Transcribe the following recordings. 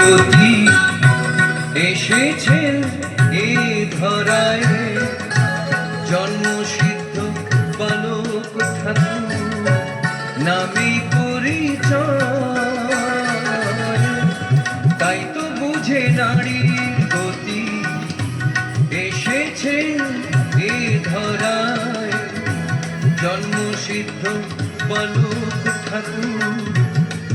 গতি এসেছেন এ ধরায়। জন্মসিদ্ধ বালক ঠাকুর পরিচয়। তাই তো বুঝে নারীর গতি এসেছে এ ধরায়। জন্মসিদ্ধ বালক ঠাকুর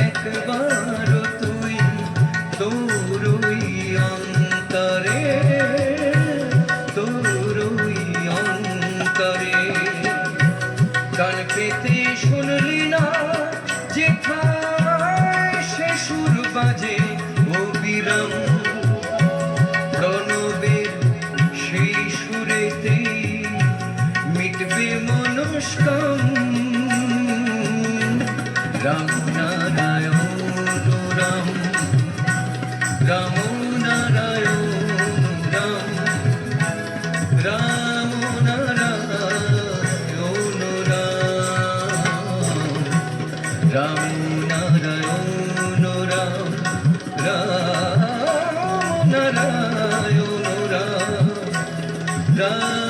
একবার তুই তোরই অন্তরে। মনস্কাম রাম নারায়ণ রাম রাম নারায়ণ রাম রাম নারায়ণ রাম রাম নারায়ণ রাম রাম নারায়ণ রাম রাম